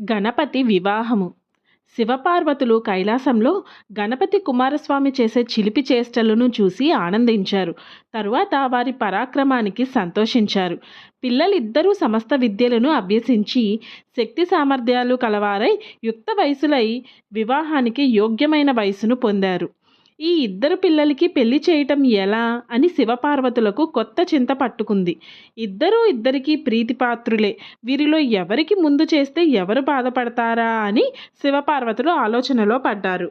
గణపతి వివాహము. శివపార్వతులు కైలాసంలో గణపతి కుమారస్వామి చేసే చిలిపి చేష్టలను చూసి ఆనందించారు. తరువాత వారి పరాక్రమానికి సంతోషించారు. పిల్లలిద్దరూ సమస్త విద్యలను అభ్యసించి శక్తి సామర్థ్యాలు కలవారై యుక్త వయసులై వివాహానికి యోగ్యమైన వయసును పొందారు. ఈ ఇద్దరు పిల్లలకి పెళ్ళి చేయటం ఎలా అని శివపార్వతులకు కొత్త చింత పట్టుకుంది. ఇద్దరూ ఇద్దరికీ ప్రీతిపాత్రులే. వీరిలో ఎవరికి ముందు చేస్తే ఎవరు బాధపడతారా అని శివపార్వతులు ఆలోచనలో పడ్డారు.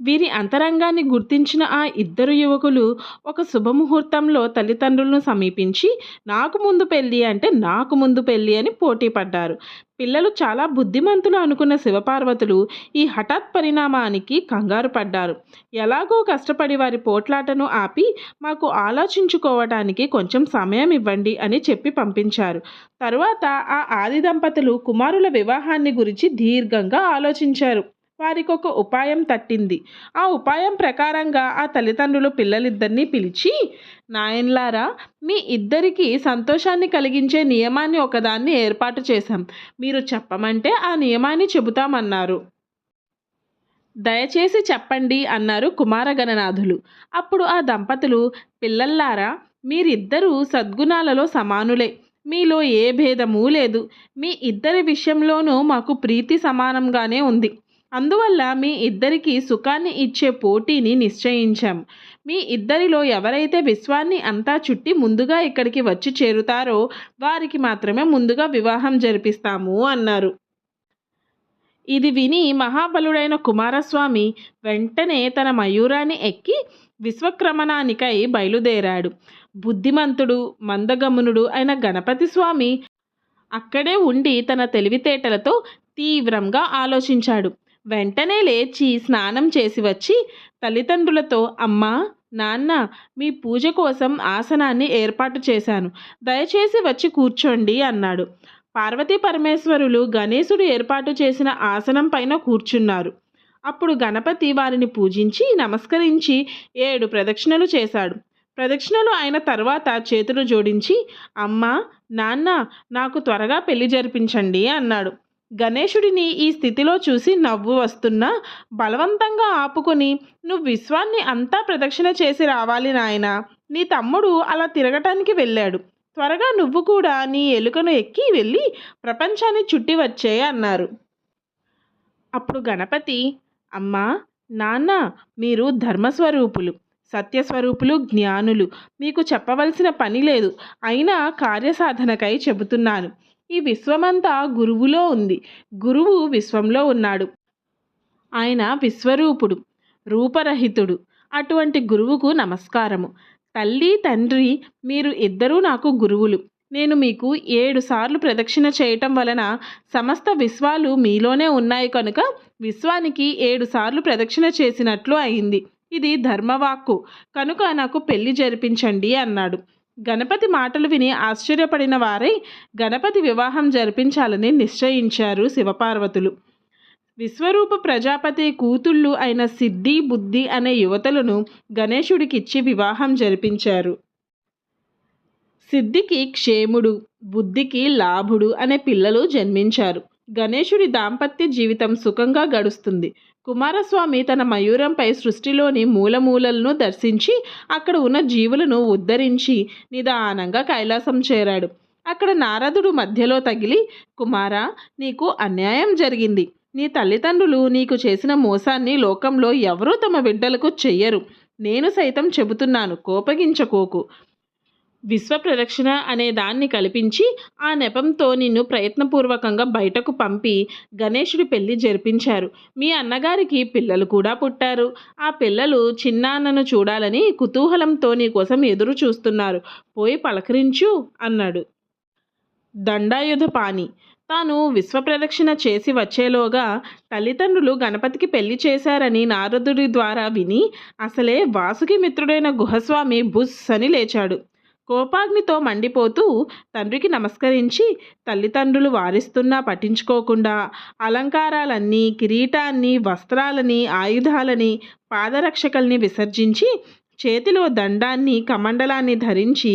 వీరి అంతరంగాన్ని గుర్తించిన ఆ ఇద్దరు యువకులు ఒక శుభముహూర్తంలో తల్లిదండ్రులను సమీపించి నాకు ముందు పెళ్ళి అంటే నాకు ముందు పెళ్ళి అని పోటీ పడ్డారు. పిల్లలు చాలా బుద్ధిమంతులు అనుకున్న శివపార్వతులు ఈ హఠాత్ పరిణామానికి కంగారు పడ్డారు. ఎలాగో కష్టపడి వారి పోట్లాటను ఆపి మాకు ఆలోచించుకోవటానికి కొంచెం సమయం ఇవ్వండి అని చెప్పి పంపించారు. తరువాత ఆ ఆది దంపతులు కుమారుల వివాహాన్ని గురించి దీర్ఘంగా ఆలోచించారు. వారికి ఒక ఉపాయం తట్టింది. ఆ ఉపాయం ప్రకారంగా ఆ తల్లిదండ్రులు పిల్లలిద్దరినీ పిలిచి నాయన్లారా మీ ఇద్దరికీ సంతోషాన్ని కలిగించే నియమాన్ని ఒకదాన్ని ఏర్పాటు చేశాం. మీరు చెప్పమంటే ఆ నియమాన్ని చెబుతామన్నారు. దయచేసి చెప్పండి అన్నారు కుమారగణనాథులు. అప్పుడు ఆ దంపతులు పిల్లల్లారా మీరిద్దరూ సద్గుణాలలో సమానులే. మీలో ఏ భేదమూ లేదు. మీ ఇద్దరి విషయంలోనూ మాకు ప్రీతి సమానంగానే ఉంది. అందువల్ల మీ ఇద్దరికీ సుఖాన్ని ఇచ్చే పోటీని నిశ్చయించాం. మీ ఇద్దరిలో ఎవరైతే విశ్వాన్ని అంతా చుట్టి ముందుగా ఇక్కడికి వచ్చి చేరుతారో వారికి మాత్రమే ముందుగా వివాహం జరిపిస్తాము అన్నారు. ఇది విని మహాబలుడైన కుమారస్వామి వెంటనే తన మయూరాన్ని ఎక్కి విశ్వక్రమణానికై బయలుదేరాడు. బుద్ధిమంతుడు మందగమనుడు అయిన గణపతి స్వామి అక్కడే ఉండి తన తెలివితేటలతో తీవ్రంగా ఆలోచించాడు. వెంటనే లేచి స్నానం చేసి వచ్చి తల్లిదండ్రులతో అమ్మా నాన్న మీ పూజ కోసం ఆసనాన్ని ఏర్పాటు చేశాను. దయచేసి వచ్చి కూర్చోండి అన్నాడు. పార్వతీ పరమేశ్వరులు గణేశుడు ఏర్పాటు చేసిన ఆసనం పైన కూర్చున్నారు. అప్పుడు గణపతి వారిని పూజించి నమస్కరించి ఏడు ప్రదక్షిణలు చేశాడు. ప్రదక్షిణలు అయిన తర్వాత చేతులు జోడించి అమ్మ నాన్న నాకు త్వరగా పెళ్ళి జరిపించండి అన్నాడు. గణేశుడిని ఈ స్థితిలో చూసి నవ్వు వస్తున్నా బలవంతంగా ఆపుకొని నువ్వు విశ్వాన్ని అంతా ప్రదక్షిణ చేసి రావాలి నాయన. నీ తమ్ముడు అలా తిరగటానికి వెళ్ళాడు. త్వరగా నువ్వు కూడా నీ ఎలుకను ఎక్కి వెళ్ళి ప్రపంచాన్ని చుట్టి వచ్చే అన్నారు. అప్పుడు గణపతి అమ్మా నాన్న మీరు ధర్మస్వరూపులు సత్యస్వరూపులు జ్ఞానులు. మీకు చెప్పవలసిన పని లేదు. అయినా కార్యసాధనకై చెబుతున్నాను. ఈ విశ్వమంతా గురువులో ఉంది. గురువు విశ్వంలో ఉన్నాడు. ఆయన విశ్వరూపుడు రూపరహితుడు. అటువంటి గురువుకు నమస్కారము. తల్లి తండ్రి మీరు ఇద్దరూ నాకు గురువులు. నేను మీకు ఏడు సార్లు ప్రదక్షిణ చేయటం వలన సమస్త విశ్వాలు మీలోనే ఉన్నాయి కనుక విశ్వానికి ఏడు సార్లు ప్రదక్షిణ చేసినట్లు అయింది. ఇది ధర్మవాక్కు. కనుక నాకు పెళ్ళి జరిపించండి అన్నాడు. గణపతి మాటలు విని ఆశ్చర్యపడిన వారై గణపతి వివాహం జరిపించాలని నిశ్చయించారు శివపార్వతులు. విశ్వరూప ప్రజాపతి కూతుళ్ళు అయిన సిద్ధి బుద్ధి అనే యువతలను గణేశుడికిచ్చి వివాహం జరిపించారు. సిద్ధికి క్షేముడు బుద్ధికి లాభుడు అనే పిల్లలు జన్మించారు. గణేశుడి దాంపత్య జీవితం సుఖంగా గడుస్తుంది. కుమారస్వామి తన మయూరంపై సృష్టిలోని మూలమూలలను దర్శించి అక్కడ ఉన్న జీవులను ఉద్ధరించి నిదానంగా కైలాసం చేరాడు. అక్కడ నారదుడు మధ్యలో తగిలి కుమార నీకు అన్యాయం జరిగింది. నీ తల్లిదండ్రులు నీకు చేసిన మోసాన్ని లోకంలో ఎవరూ తమ బిడ్డలకు చెయ్యరు. నేను సైతం చెబుతున్నాను కోపగించకోకు. విశ్వ ప్రదక్షిణ అనే దాన్ని కల్పించి ఆ నెపంతో నిన్ను ప్రయత్నపూర్వకంగా బయటకు పంపి గణేశుడి పెళ్ళి జరిపించారు. మీ అన్నగారికి పిల్లలు కూడా పుట్టారు. ఆ పిల్లలు చిన్నాన్నను చూడాలని కుతూహలంతో నీ కోసం ఎదురు చూస్తున్నారు. పోయి పలకరించు అన్నాడు. దండాయుధ పాని తాను విశ్వప్రదక్షిణ చేసి వచ్చేలోగా తల్లిదండ్రులు గణపతికి పెళ్ళి చేశారని నారదుడి ద్వారా విని అసలే వాసుకి మిత్రుడైన గుహస్వామి బుస్ అని లేచాడు. కోపాగ్నితో మండిపోతూ తండ్రికి నమస్కరించి తల్లిదండ్రులు వారిస్తున్నా పట్టించుకోకుండా అలంకారాలన్నీ కిరీటాన్ని వస్త్రాలని ఆయుధాలని పాదరక్షకల్ని విసర్జించి చేతిలో దండాన్ని కమండలాన్ని ధరించి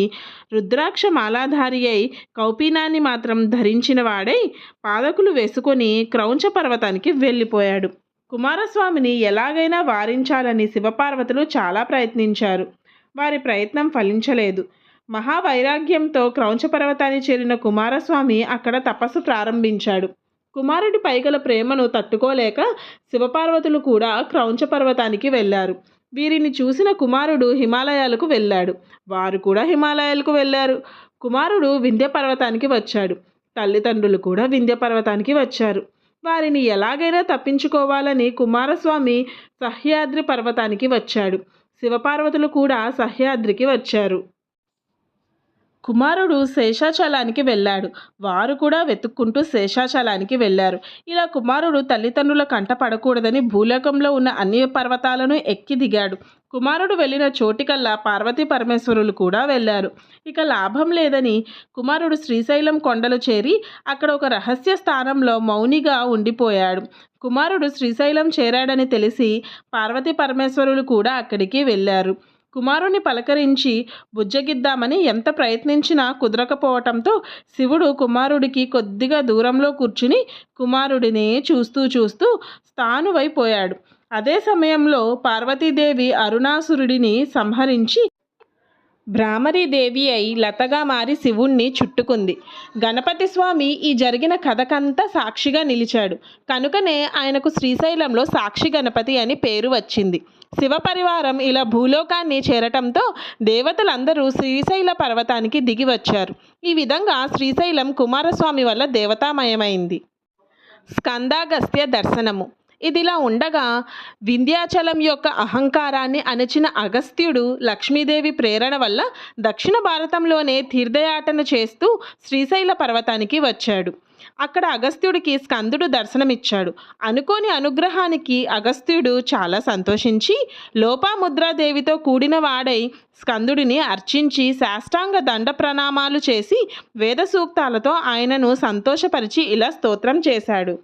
రుద్రాక్ష మాలాధారి అయి కౌపీనాన్ని మాత్రం ధరించిన వాడై పాదకులు వేసుకొని క్రౌంచ పర్వతానికి వెళ్ళిపోయాడు. కుమారస్వామిని ఎలాగైనా వారించాలని శివపార్వతులు చాలా ప్రయత్నించారు. వారి ప్రయత్నం ఫలించలేదు. మహావైరాగ్యంతో క్రౌంచపర్వతాన్ని చేరిన కుమారస్వామి అక్కడ తపస్సు ప్రారంభించాడు. కుమారుడి పైగల ప్రేమను తట్టుకోలేక శివపార్వతులు కూడా క్రౌంచ పర్వతానికి వెళ్ళారు. వీరిని చూసిన కుమారుడు హిమాలయాలకు వెళ్ళాడు. వారు కూడా హిమాలయాలకు వెళ్ళారు. కుమారుడు వింధ్య పర్వతానికి వచ్చాడు. తల్లిదండ్రులు కూడా వింధ్య పర్వతానికి వచ్చారు. వారిని ఎలాగైనా తప్పించుకోవాలని కుమారస్వామి సహ్యాద్రి పర్వతానికి వచ్చాడు. శివపార్వతులు కూడా సహ్యాద్రికి వచ్చారు. కుమారుడు శేషాచలానికి వెళ్ళాడు. వారు కూడా వెతుక్కుంటూ శేషాచలానికి వెళ్ళారు. ఇలా కుమారుడు తల్లిదండ్రుల కంట పడకూడదని భూలోకంలో ఉన్న అన్ని పర్వతాలను ఎక్కి దిగాడు. కుమారుడు వెళ్ళిన చోటికల్లా పార్వతీ పరమేశ్వరులు కూడా వెళ్ళారు. ఇక లాభం లేదని కుమారుడు శ్రీశైలం కొండలు చేరి అక్కడ ఒక రహస్య స్థానంలో మౌనిగా ఉండిపోయాడు. కుమారుడు శ్రీశైలం చేరాడని తెలిసి పార్వతీ పరమేశ్వరులు కూడా అక్కడికి వెళ్ళారు. కుమారుని పలకరించి బుజ్జగిద్దామని ఎంత ప్రయత్నించినా కుదరకపోవటంతో శివుడు కుమారుడికి కొద్దిగా దూరంలో కూర్చుని కుమారుడిని చూస్తూ చూస్తూ స్థానువైపోయాడు అదే సమయంలో పార్వతీదేవి అరుణాసురుడిని సంహరించి భ్రామరీదేవి అయి లతగా మారి శివుణ్ణి చుట్టుకుంది. గణపతి స్వామి ఈ జరిగిన కథకంతా సాక్షిగా నిలిచాడు. కనుకనే ఆయనకు శ్రీశైలంలో సాక్షి గణపతి అని పేరు వచ్చింది. శివ పరివారం ఇలా భూలోకాన్ని చేరటంతో దేవతలందరూ శ్రీశైల పర్వతానికి దిగి వచ్చారు ఈ విధంగా శ్రీశైలం కుమారస్వామి వల్ల దేవతామయమైంది. స్కందాగస్త్య దర్శనము. ఇదిలా ఉండగా వింధ్యాచలం యొక్క అహంకారాన్ని అణచిన అగస్త్యుడు లక్ష్మీదేవి ప్రేరణ వల్ల దక్షిణ భారతంలోనే తీర్థయాటన చేస్తూ శ్రీశైల పర్వతానికి వచ్చాడు. అక్కడ అగస్త్యుడికి స్కందుడు దర్శనమిచ్చాడు. అనుకోని అనుగ్రహానికి అగస్త్యుడు చాలా సంతోషించి లోపాముద్రాదేవితో కూడిన వాడై స్కందుడిని అర్చించి శాష్టాంగ దండ ప్రణామాలు చేసి వేద సూక్తాలతో ఆయనను సంతోషపరిచి ఇలా స్తోత్రం చేశాడు.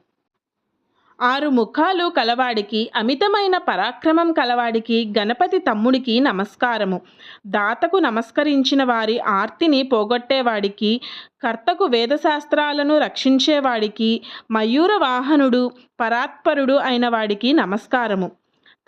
ఆరు ముఖాలు కలవాడికి అమితమైన పరాక్రమం కలవాడికి గణపతి తమ్ముడికి నమస్కారము. దాతకు నమస్కరించిన వారి ఆర్తిని పోగొట్టేవాడికి కర్తకు వేదశాస్త్రాలను రక్షించేవాడికి మయూర వాహనుడు పరాత్పరుడు అయిన వాడికి నమస్కారము.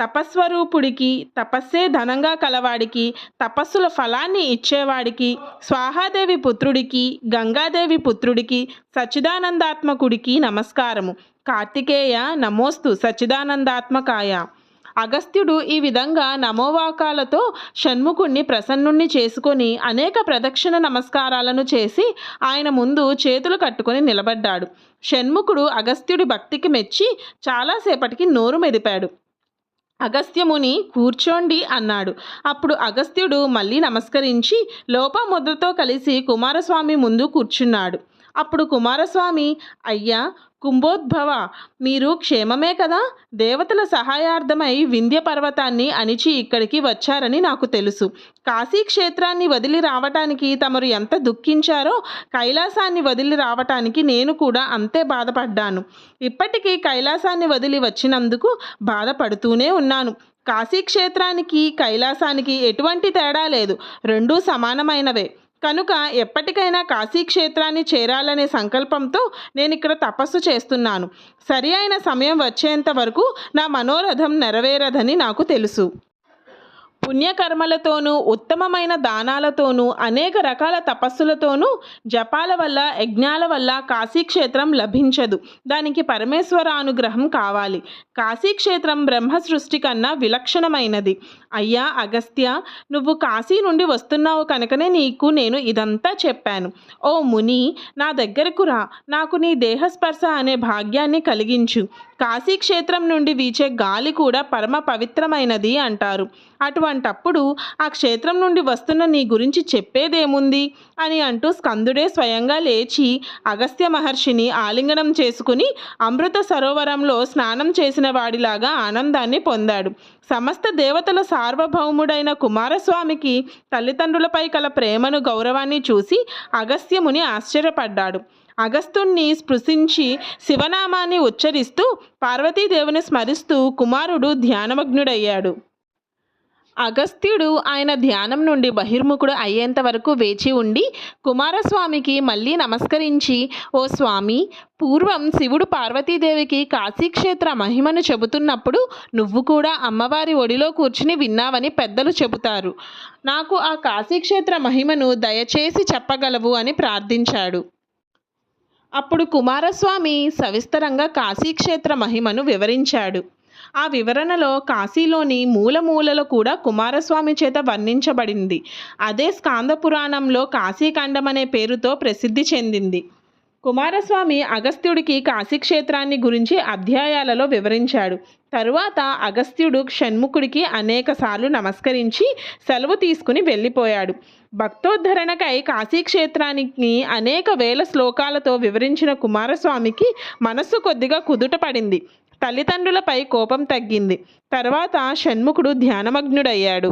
తపస్వరూపుడికి తపస్సే ధనంగా కలవాడికి తపస్సుల ఫలాన్ని ఇచ్చేవాడికి స్వాహాదేవి పుత్రుడికి గంగాదేవి పుత్రుడికి సచ్చిదానందాత్మకుడికి నమస్కారము. కార్తికేయ నమోస్తు సచ్చిదానందాత్మకాయ. అగస్త్యుడు ఈ విధంగా నమోవాకాలతో షణ్ముఖుణ్ణి ప్రసన్నుణ్ణి చేసుకొని అనేక ప్రదక్షిణ నమస్కారాలను చేసి ఆయన ముందు చేతులు కట్టుకొని నిలబడ్డాడు. షణ్ముఖుడు అగస్త్యుడి భక్తికి మెచ్చి చాలాసేపటికి నోరు మెదిపాడు. అగస్త్యముని కూర్చోండి అన్నాడు. అప్పుడు అగస్త్యుడు మళ్ళీ నమస్కరించి లోపముద్రతో కలిసి కుమారస్వామి ముందు కూర్చున్నాడు. అప్పుడు కుమారస్వామి అయ్యా కుంభోద్భవ మీరు క్షేమమే కదా? దేవతల సహాయార్థమై వింధ్య పర్వతాన్ని అణిచి ఇక్కడికి వచ్చారని నాకు తెలుసు. కాశీ క్షేత్రాన్ని వదిలి రావటానికి తమరు ఎంత దుఃఖించారో కైలాసాన్ని వదిలి రావటానికి నేను కూడా అంతే బాధపడ్డాను. ఇప్పటికీ కైలాసాన్ని వదిలి వచ్చినందుకు బాధపడుతూనే ఉన్నాను. కాశీ క్షేత్రానికి కైలాసానికి ఎటువంటి తేడా లేదు. రెండూ సమానమైనవే. కనుక ఎప్పటికైనా కాశీక్షేత్రాన్ని చేరాలనే సంకల్పంతో నేను ఇక్కడ తపస్సు చేస్తున్నాను. సరి అయిన సమయం వచ్చేంత వరకు నా మనోరథం నెరవేరదని నాకు తెలుసు. పుణ్యకర్మలతోనూ ఉత్తమమైన దానాలతోనూ అనేక రకాల తపస్సులతోనూ జపాల వల్ల యజ్ఞాల వల్ల కాశీక్షేత్రం లభించదు. దానికి పరమేశ్వర అనుగ్రహం కావాలి. కాశీక్షేత్రం బ్రహ్మ సృష్టి కన్నా విలక్షణమైనది. అయ్యా అగస్త్య నువ్వు కాశీ నుండి వస్తున్నావు కనుకనే నీకు నేను ఇదంతా చెప్పాను. ఓ ముని నా దగ్గరకు రా. నాకు నీ దేహస్పర్శ అనే భాగ్యాన్ని కలిగించు. కాశీక్షేత్రం నుండి వీచే గాలి కూడా పరమ పవిత్రమైనది అంటారు. అటువంటప్పుడు ఆ క్షేత్రం నుండి వస్తున్న నీ గురించి చెప్పేదేముంది? అని అంటూ స్కందుడే స్వయంగా లేచి అగస్త్య మహర్షిని ఆలింగనం చేసుకుని అమృత సరోవరంలో స్నానం చేసిన వాడిలాగా ఆనందాన్ని పొందాడు. సమస్త దేవతల సా సార్వభౌముడైన కుమారస్వామికి తల్లిదండ్రులపై కల ప్రేమను గౌరవాన్ని చూసి అగస్త్యముని ఆశ్చర్యపడ్డాడు. అగస్తుణ్ణి స్పృశించి శివనామాన్ని ఉచ్చరిస్తూ పార్వతీదేవిని స్మరిస్తూ కుమారుడు ధ్యానమగ్నుడయ్యాడు. అగస్త్యుడు ఆయన ధ్యానం నుండి బహిర్ముఖుడు అయ్యేంత వరకు వేచి ఉండి కుమారస్వామికి మళ్ళీ నమస్కరించి ఓ స్వామి పూర్వం శివుడు పార్వతీదేవికి కాశీక్షేత్ర మహిమను చెబుతున్నప్పుడు నువ్వు కూడా అమ్మవారి ఒడిలో కూర్చుని విన్నావని పెద్దలు చెబుతారు. నాకు ఆ కాశీక్షేత్ర మహిమను దయచేసి చెప్పగలవు అని ప్రార్థించాడు. అప్పుడు కుమారస్వామి సవిస్తరంగా కాశీక్షేత్ర మహిమను వివరించాడు. ఆ వివరణలో కాశీలోని మూలమూలలో కూడా కుమారస్వామి చేత వర్ణించబడింది. అదే స్కాంద పురాణంలో కాశీఖండం అనే పేరుతో ప్రసిద్ధి చెందింది. కుమారస్వామి అగస్త్యుడికి కాశీక్షేత్రాన్ని గురించి అధ్యాయాలలో వివరించాడు. తరువాత అగస్త్యుడు షణ్ముఖుడికి అనేకసార్లు నమస్కరించి సెలవు తీసుకుని వెళ్ళిపోయాడు. భక్తోద్ధరణకై కాశీక్షేత్రానికి అనేక వేల శ్లోకాలతో వివరించిన కుమారస్వామికి మనస్సు కొద్దిగా కుదుట పడింది. తల్లిదండ్రులపై కోపం తగ్గింది. తర్వాత షణ్ముఖుడు ధ్యానమగ్నుడయ్యాడు.